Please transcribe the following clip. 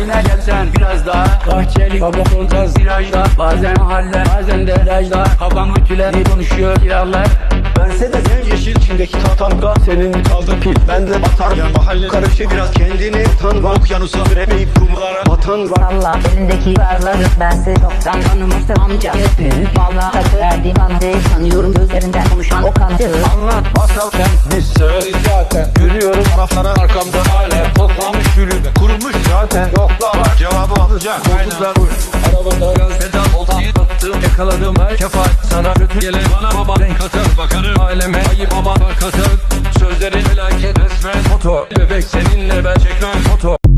Haline gelsen biraz daha Bahçeli baba kontaz virajda Bazen mahalle bazen de virajda. Kafam ütüler ne konuşuyor kiralar Mercedes en yeşil içindeki tatanka Senin kaldı pil. Ben de batar ya mahalle karışık biraz kendini tan Okyanusa süremeyip kumlara. Batan var. Allah elindeki varları ben size çoktan tanımıştım. Amca valla takı verdiğim bana değil. Sanıyorum gözlerinden konuşan o kanatı Anlat masal sen biz söyle zaten hala Toplamış gülüm kurumuş zaten. Yoklar var cevabı alacak. Koltuklar boş Arabada gaz pedal oltayı attım Yakaladım. Her kefaat sana kötü gelen Bana baba renk atar. bakarım. Aleme ayıp ama katar Sözlerin felaket resmen. Foto. Bebek seninle ben çekmem. Foto